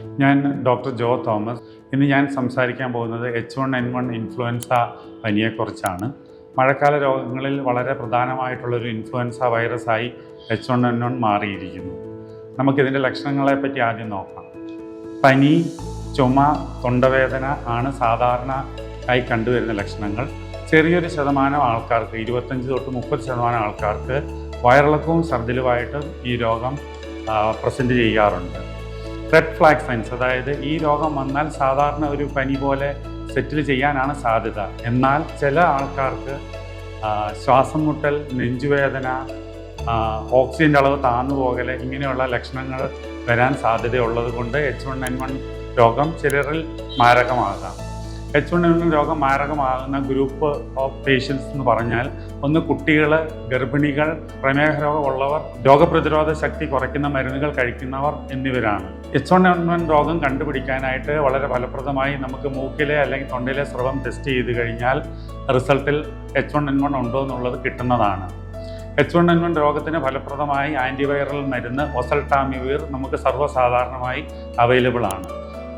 ഞാൻ ഡോക്ടർ ജോ തോമസ്. ഇന്ന് ഞാൻ സംസാരിക്കാൻ പോകുന്നത് H one N one influenza പനിയെക്കുറിച്ചാണ്. മഴക്കാല രോഗങ്ങളിൽ വളരെ പ്രധാനമായിട്ടുള്ളൊരു ഇൻഫ്ലുവൻസ വൈറസായി എച്ച് വൺ എൻ വൺ മാറിയിരിക്കുന്നു. നമുക്കിതിന്റെ ലക്ഷണങ്ങളെ പറ്റി ആദ്യം നോക്കാം. പനി ചുമ തൊണ്ടവേദന ആണ് സാധാരണ ആയി കണ്ടുവരുന്ന ലക്ഷണങ്ങൾ. ചെറിയൊരു ശതമാനം ആൾക്കാർക്ക് ഇരുപത്തഞ്ച് തൊട്ട് മുപ്പത് ശതമാനം ആൾക്കാർക്ക് വയറിളക്കവും ഛർദിലുമായിട്ട് ഈ രോഗം പ്രസന്റ് ചെയ്യാറുണ്ട്. റെഡ് ഫ്ലാഗ് സൈൻസ് അതായത് ഈ രോഗം വന്നാൽ സാധാരണ ഒരു പനി പോലെ സെറ്റിൽ ചെയ്യാനാണ് സാധ്യത. എന്നാൽ ചില ആൾക്കാർക്ക് ശ്വാസം മുട്ടൽ നെഞ്ചുവേദന ഓക്സിജന്റെ അളവ് താന്നു പോകൽ ഇങ്ങനെയുള്ള ലക്ഷണങ്ങൾ വരാൻ സാധ്യതയുള്ളത് കൊണ്ട് എച്ച് വൺ എൻ വൺ രോഗം ചിലരിൽ മാരകമാകാം. എച്ച് വൺ എൻ രോഗം മാരകമാകുന്ന ഗ്രൂപ്പ് ഓഫ് പേഷ്യൻസ് എന്ന് പറഞ്ഞാൽ ഒന്ന് കുട്ടികൾ ഗർഭിണികൾ പ്രമേഹ രോഗമുള്ളവർ രോഗപ്രതിരോധ ശക്തി കുറയ്ക്കുന്ന മരുന്നുകൾ കഴിക്കുന്നവർ എന്നിവരാണ്. എച്ച് വൺ എൻ വൺ രോഗം കണ്ടുപിടിക്കാനായിട്ട് വളരെ ഫലപ്രദമായി നമുക്ക് മൂക്കിലെ അല്ലെങ്കിൽ തൊണ്ടയിലെ സ്രവം ടെസ്റ്റ് ചെയ്ത് കഴിഞ്ഞാൽ റിസൾട്ടിൽ എച്ച് വൺ എൻ വൺ ഉണ്ടോ എന്നുള്ളത് കിട്ടുന്നതാണ്. എച്ച് വൺ എൻ വൺ രോഗത്തിന് ഫലപ്രദമായി ആന്റിവൈറൽ മരുന്ന് ഒസൽട്ടാമിവീർ നമുക്ക് സർവസാധാരണമായി അവൈലബിൾ ആണ്.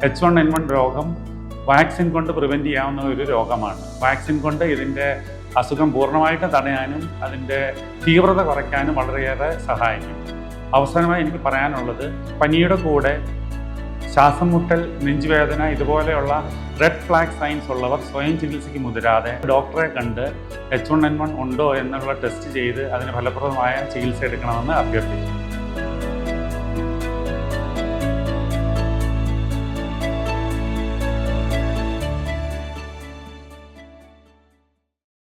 എച്ച് വൺ എൻ വൺ രോഗം വാക്സിൻ കൊണ്ട് പ്രിവെന്റ് ചെയ്യാവുന്ന ഒരു രോഗമാണ്. വാക്സിൻ കൊണ്ട് ഇതിന്റെ അസുഖം പൂർണമായിട്ട് തടയാനും അതിന്റെ തീവ്രത കുറയ്ക്കാനും വളരെയേറെ സഹായിക്കും. അവസാനമായി എനിക്ക് പറയാനുള്ളത് പനിയുടെ കൂടെ ശ്വാസം മുട്ടൽ നെഞ്ചുവേദന ഇതുപോലെയുള്ള റെഡ് ഫ്ലാഗ് സൈൻസ് ഉള്ളവർ സ്വയം ചികിത്സയ്ക്ക് മുതിരാതെ ഡോക്ടറെ കണ്ട് എച്ച് വൺ എൻ വൺ ഉണ്ടോ എന്നുള്ള ടെസ്റ്റ് ചെയ്ത് അതിന് ഫലപ്രദമായ ചികിത്സ എടുക്കണമെന്ന് അഭ്യർത്ഥിക്കുന്നു.